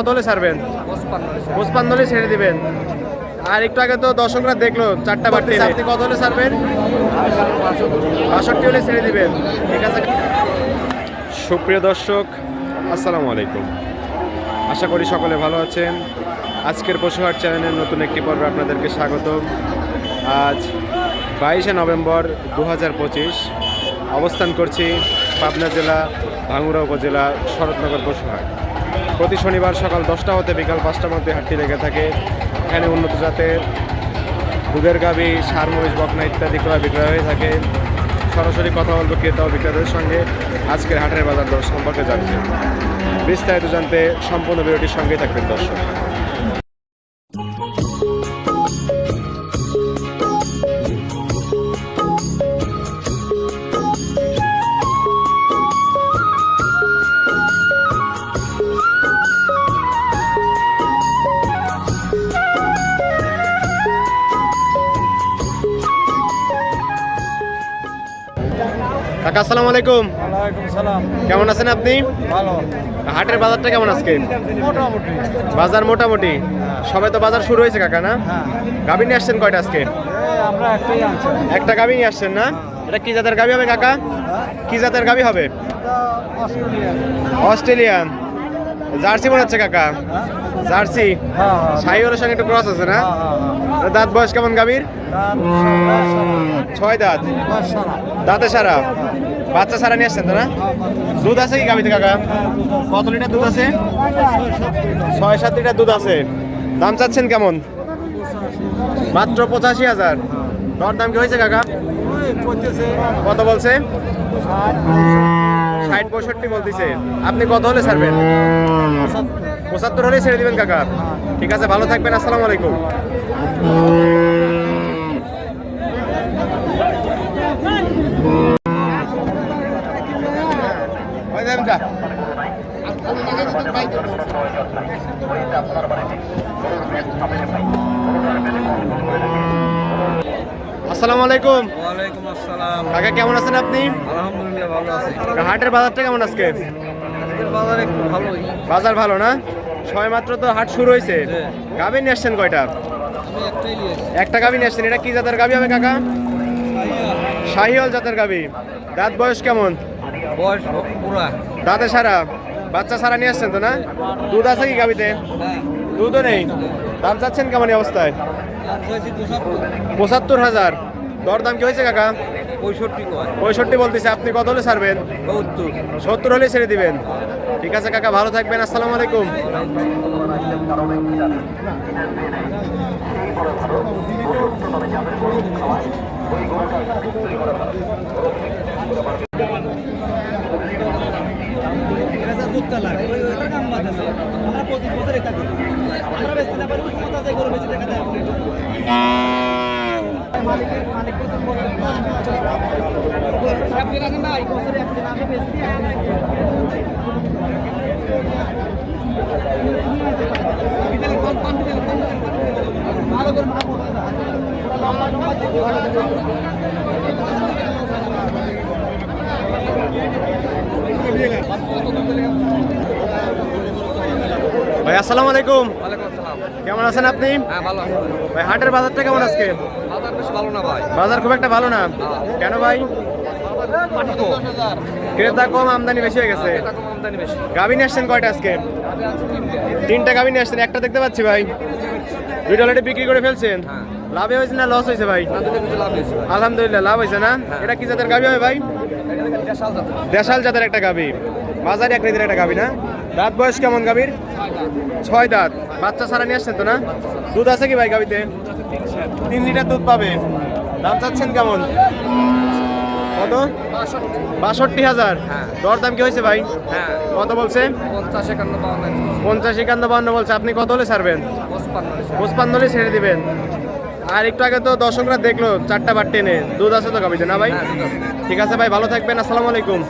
কত হলে ছাড়বেন? পঁচপান্ন হলে ছেড়ে দিবেন। আর একটু আগে তো দর্শকরা দেখল চারটা বাড়তে আপনি কত হলে ছাড়বেন? বাষট্টি হলে ছেড়ে দিবেন। ঠিক আছে। সুপ্রিয় দর্শক আসসালামু আলাইকুম। আশা করি সকলে ভালো আছেন। আজকের পশুহাট চ্যানেলের নতুন একটি পর্বে আপনাদেরকে স্বাগত আজ বাইশে নভেম্বর দু হাজার পঁচিশ অবস্থান করছি পাবনা জেলা ভাঙ্গুড়া উপজেলা শরৎনগর পশুহাট প্রতি শনিবার সকাল দশটা হতে বিকাল পাঁচটার মধ্যে হাটটি লেগে থাকে। এখানে উন্নত জাতের দুধের গাবি সার, মরিচ, বকনা ইত্যাদি ক্রয় বিক্রয় হয়ে থাকে। সরাসরি কথা বলব ক্রেতা ও বিক্রেতাদের সঙ্গে। আজকের হাটের বাজার দর সম্পর্কে জানতে। বিস্তারিত জানতে সম্পূর্ণ ভিডিওটির সঙ্গেই থাকবেন দর্শক। কাকা আসসালামু আলাইকুম। ওয়ালাইকুম সালাম। কেমন আছেন আপনি? ভালো। হাটের বাজারটা কেমন আজকে? মোটামুটি। বাজার মোটামুটি। সবে তো বাজার শুরু হয়েছে কাকা না? গাভী গাবি নিয়ে আসছেন কয়টা আজকে? আমরা একটাই আনছি। একটা গাবি নিয়ে আসছেন না? এটা কি জাতের গাবি হবে কাকা? কি জাতের গাবি হবে? অস্ট্রেলিয়ান। জার্সি মনে হচ্ছে কাকা। জার্সি? হ্যাঁ হ্যাঁ সাইওরের সঙ্গে একটু ক্রস আছে না? হ্যাঁ, হ্যাঁ, এটা দাঁত বয়স কেমন হ্যাঁ। সারা- ছয় দাঁত। দাঁতে সারা? বাচ্চা সারা নিয়ে আসছেন তো না? দুধ আছে কি গাবিতে কাকা? কত লিটার দুধ আছে? ছয় সাত লিটার দুধ আছে। দাম চাচ্ছেন কেমন? মাত্র পঁচাশি হাজার। দর দাম কি হয়েছে কাকা? কত বলছে? ষাট পঁয়ষট্টি বলতেছে। আপনি কত হলে ছাড়বেন? পঁচাত্তর হলে ছেড়ে দিবেন কাকা। ঠিক আছে ভালো থাকবেন আসসালামু আলাইকুম। আসসালামু আলাইকুম। কাকা কেমন আছেন আপনি? আলহামদুলিল্লাহ ভালো আছি। হাটের বাজারটা কেমন আজকে? বাজার একটু ভালোই। বাজার ভালো না? ছয় মাত্র তো হাট শুরু হয়েছে। হ্যাঁ। গাবি নিয়ে আসছেন কয়টা? একটা গাবি নিয়ে আসছেন। এটা কি জাতের গাবি হবে কাকা? শাহিওল জাতের গাবি। দাঁত বয়স কেমন? বয়স পুরা। দাঁতে সারা? বাচ্চা সারা নিয়ে আসছেন তো না? দুধ আছে কি গাবিতে? হ্যাঁ। দুধও নেই। দাম চাচ্ছেন কেমন অবস্থায়? পঁচাত্তর। হাজার। দর দাম কি হয়েছে কাকা? পঁয়ষট্টি বলতেছে আপনি কত হলে ছাড়বেন? সত্তর। সত্তর হলে ছেড়ে দিবেন। ঠিক আছে কাকা ভালো থাকবেন আসসালামু আলাইকুম। ভাই আসসালামু আলাইকুম। কেমন আছেন আপনি? হ্যাঁ ভালো আছি। ভাই হাটের বাজারটা কেমন আজকে? ভালো না ভাই? বাজার খুব একটা ভালো না। কেন ভাই? ক্রেতা কম আমদানি বেশি হয়ে গেছে। গাভী নিয়ে আসছেন কয়টা আজকে? তিনটে। গাভী নিয়ে আসছেন একটা দেখতে পাচ্ছি ভাই। দুইটা অলরেডি বিক্রি করে ফেলছেন। হ্যাঁ। লাভে হয়েছে না লস হয়েছে ভাই? তাদের লাভ হয়েছে আলহামদুলিল্লাহ লাভ হয়েছে না? এটা কি জাতের গাভী হবে ভাই? দেশাল জাতের দেশাল জাতের একটা গাভী। বাজারে এক রেতের একটা গাভী না? দাঁত বয়স কেমন গাভীর? ছয় দাঁত। বাচ্চা সারা নিয়ে আসছেন তো না? দুধ আছে কি ভাই গাভীতে? তিন লিটার দুধ পাবে। দাম চাচ্ছেন কেমন? কত? বাষট্টি হাজার। হ্যাঁ। দর দাম কি হয়েছে ভাই? হ্যাঁ। কত বলছে? পঞ্চাশ একান্ন বাউন্ন বলছে। আপনি কত হলে ছাড়বেন? পঁচপান্ন হলে ছেড়ে দিবেন। আর একটু আগে তো দর্শকরা দেখল চারটা বার টেনে। দুধ আছে তো গাভীতে না ভাই? হ্যাঁ ঠিক আছে ভাই ভালো থাকবেন। আসসালামু আলাইকুম।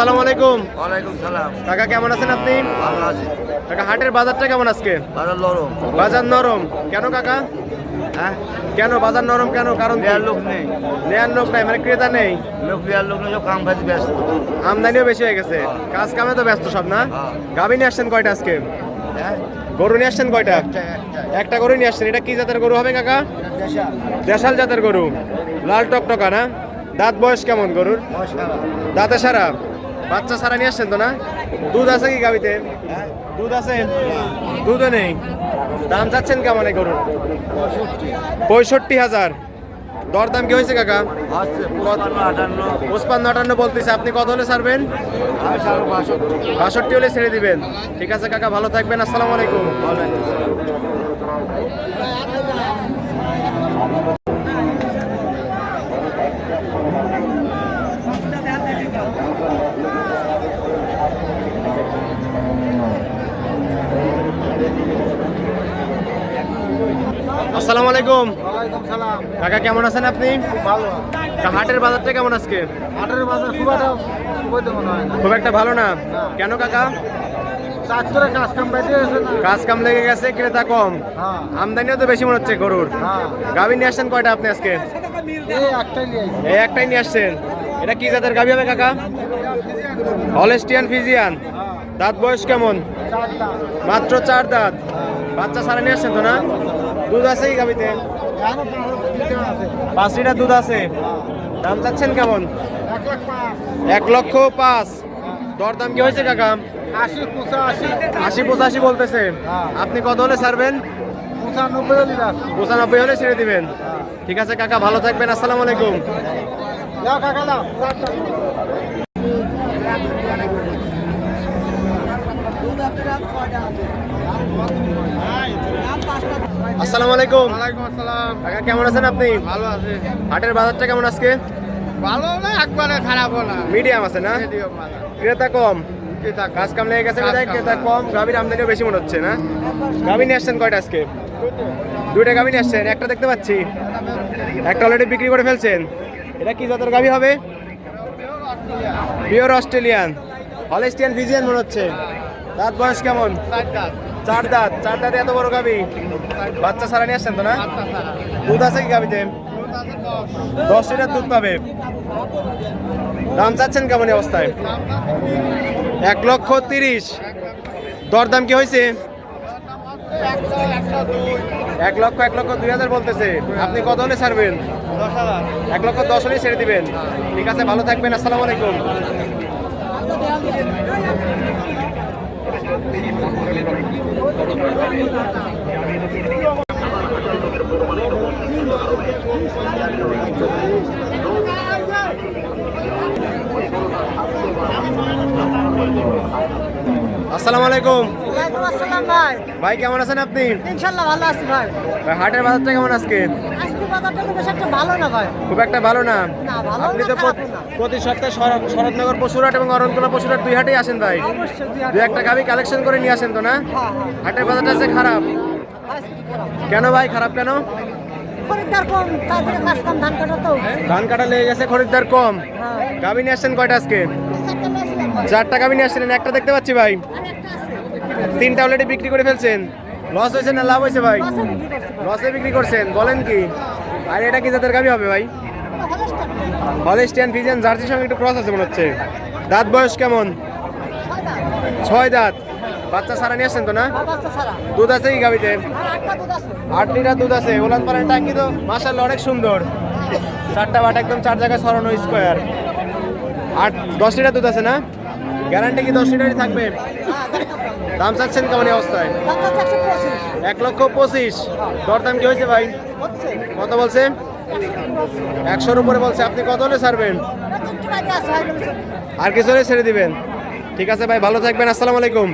আসসালামু আলাইকুম। ওয়ালাইকুম সালাম। কাকা কেমন আছেন আপনি? ভালো আছি। কাকা হাটের বাজারটা কেমন আজকে? বাজার লরম বাজার নরম। কেন কাকা? হ্যাঁ? কেন বাজার নরম কেন? কারণ? দেয়ার লোক নেই। নেয়ার লোক নাই মানে ক্রেতা নেই। লোক দেয়ার লোক নেই কাম কাজে ব্যস্ত। আমদানিও বেশি হয়ে গেছে। কাজ কামে তো ব্যস্ত সব না? হ্যাঁ। গাভী নিয়ে আসছেন কয়টা আজকে? হ্যাঁ? গরু নিয়ে আসছেন কয়টা? একটা গরু নিয়ে আসছেন। এটা কি জাতের গরু হবে কাকা? দেশাল। জাতের গরু। লাল টকটকা না? দাঁত বয়স কেমন গরুর? দাঁতে সারা? বাচ্চা সারা নিয়ে আসছেন তো না? দুধ আছে কি গাবিতে দুধ আছে। দুধও নেই। দাম চাচ্ছেন কেমন এই গরুর? পঁয়ষট্টি। হাজার। দরদাম কি হয়েছে কাকা? আসছে পঁচপান্ন আটান্ন। বলতেছে আপনি কত হলে ছাড়বেন? বাষট্টি। হলে ছেড়ে দিবেন। ঠিক আছে কাকা ভালো থাকবেন আসসালামু আলাইকুম। আসসালামু আলাইকুম। ওয়ালাইকুম সালাম কাকা কেমন আছেন আপনি? ভালো হাটের বাজারটা কেমন আজকে? হাটের বাজার খুব একটা খুব একটা ভালো না? কেন কাকা? কাজ কাম লেগে গেছে ক্রেতা কম। হ্যাঁ। আমদানিও তো বেশি মনে হচ্ছে গরুর। হ্যাঁ। গাভী নিয়ে আসছেন কয়টা আপনি আজকে? এই একটাই নিয়ে আসছেন। এটা কি জাতের গাভী হবে কাকা? Holstein Friesian. হ্যাঁ। দাঁত বয়স কেমন? মাত্র চার দাঁত। বাচ্চা সারা নিয়ে আসছেন তো না? দুধ আছে কি এখনও পাঁচ লিটার দুধ আছে। দাম চাচ্ছেন কেমন? এক লক্ষ পাঁচ। দরদাম কি হয়েছে কাকা? আশি পঁচাশি। বলতেছে। হ্যাঁ। আপনি কত হলে ছাড়বেন? পঁচানব্বই হলে ছেড়ে দিবেন। ঠিক আছে কাকা ভালো থাকবেন। আসসালামু আলাইকুম। যাও কাকা আসসালামু আলাইকুম। ওয়ালাইকুম আসসালাম। কাকা কেমন আছেন আপনি? ভালো আছে। হাটের বাজারটা কেমন আজকে? ভালো না একবারে খারাপ না। মিডিয়াম আছে না? ক্রেতা কম। কাজ কাম লেগে গেছে ক্রেতা। কম। গাভীর আমদানিও বেশি মনে হচ্ছে না? গাভী নিয়ে আসছেন কয়টা আজকে? দুইটা গাভী নিয়ে আসছেন একটা দেখতে পাচ্ছি। একটা অলরেডি বিক্রি করে ফেলছেন। এটা কি জাতের গাভী হবে? পিওর অস্ট্রেলিয়ান হলেস্টিয়ান ফিজিয়ান মনে হচ্ছে। দাঁত বয়স কেমন? চার দাঁত চার দাঁতে এত বড় গাভী বাচ্চা সারা নিয়ে আসছেন তো না? দুধ আছে কি গাভীতে দশ লিটার দুধ পাবে। দাম চাচ্ছেন কেমন অবস্থায়? এক লক্ষ তিরিশ। দরদাম কি হয়েছে? এক লক্ষ এক লক্ষ দুই হাজার বলতেছে। আপনি কত হলে ছাড়বেন? এক লক্ষ দশ হলে ছেড়ে দিবেন। ঠিক আছে ভালো থাকবেন আসসালামু আলাইকুম। আসসালামু আলাইকুম। ভাই। ভাই কেমন আছেন আপনি? ইনশাল্লাহ ভালো আছি ভাই। ভাই, হাটের বাজারটা কেমন আজকে? বাজারটা তো একটা ভালো না ভাই। খুব একটা ভালো না? আপনি তো প্রতি- সপ্তাহে শরৎ- শরৎনগর পশুরহাট এবং অরণতলা পশুরহাট দুই হাটেই আসেন ভাই। দুই একটা গাভি কালেকশন করে নিয়ে আসেন তো না? হ্যাঁ হ্যাঁ। হাটের বাজারটা আছে খারাপ? কেন ভাই খারাপ কেন? কাম ধান কাটা লেগে গেছে খরিদ্দার কম। হ্যাঁ। গাভি নিয়ে আসছেন কয়টা আজকে? চারটা গাভি নিয়ে আসছিলেন একটা দেখতে পাচ্ছি ভাই। তিনটা অলরেডি বিক্রি করে ফেলছেন। লস হয়েছে না লাভ হয়েছে ভাই? লসে বিক্রি করছেন বলেন কি? আর এটা কি জাতের গাভি হবে ভাই? হলিস্টিয়ান ফিজিয়ান জার্সির সঙ্গে একটু ক্রস আছে মনে হচ্ছে। দাঁত বয়স কেমন? ছয় দাঁত। বাচ্চা সারা নিয়ে আসছেন তো না? দুধ আছে দুধ আছে। আট লিটার দুধ আছে। ওলান পারেন টাঙ্কি তো মাসাল্লাহ অনেক সুন্দর। চারটা বাট একদম চার জায়গায় সরানো স্কোয়ার আট দশ লিটার দুধ আছে না? গ্যারান্টি কি দশ লিটারই থাকবে? হ্যাঁ দাম চাচ্ছেন কেমন অবস্থায়? এক লক্ষ পঁচিশ। দরদাম কি হয়েছে ভাই? কত বলছে? একশোর উপরে বলছে। আপনি কত হলে ছাড়বেন। আর কিছু হলে ছেড়ে দিবেন। ঠিক আছে ভাই ভালো থাকবেন। আসসালামু আলাইকুম।